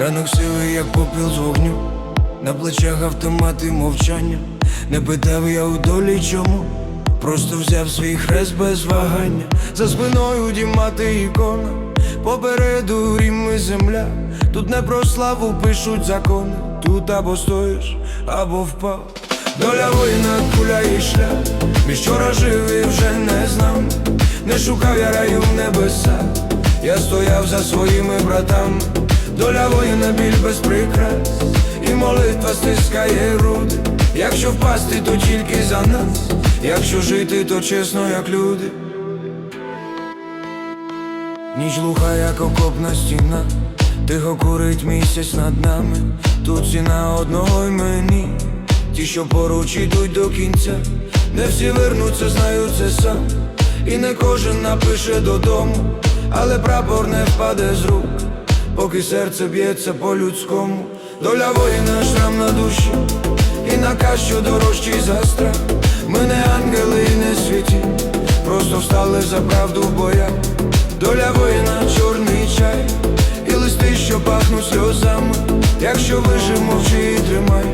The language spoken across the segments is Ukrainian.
Ранок сили, як попіл з вогню, на плечах автомати мовчання. Не питав я у долі чому, просто взяв свій хрест без вагання. За спиною дімати ікона, попереду рім і земля. Тут не про славу пишуть закони, тут або стоїш, або впав. Доля воїна, куля і шлях, між вчора жив і вже не знав. Не шукав я раю в небесах, я стояв за своїми братами. Доля воїна біль без прикрас, і молитва стискає груди. Якщо впасти, то тільки за нас, якщо жити, то чесно, як люди. Ніч глуха, як окопна стіна, тихо курить місяць над нами. Тут ціна одного імені, ті, що поруч ідуть до кінця, не всі вернуться, знаю це сам. І не кожен напише додому, але прапор не впаде з рук, поки серце б'ється по-людському. Доля воїна, шрам на душі, і наказ, що дорожчий за страх. Ми не ангели і не світі, просто встали за правду в боях. Доля воїна, чорний чай, і листи, що пахнуть сльозами. Якщо вижив, мовчи і тримай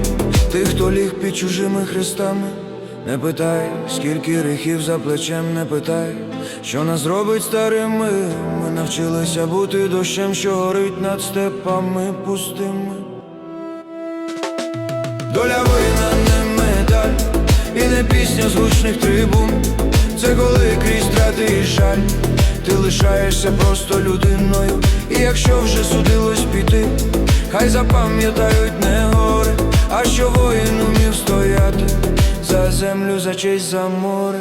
тих, хто ліг під чужими хрестами. Не питай, скільки гріхів за плечем, не питай, що нас робить старими. Ми навчилися бути дощем, що горить над степами пустими. Доля воїна не медаль, і не пісня звучних трибун. Це коли крізь страти і жаль, ти лишаєшся просто людиною. І якщо вже судилось піти, хай запам'ятають не землю за честь за море.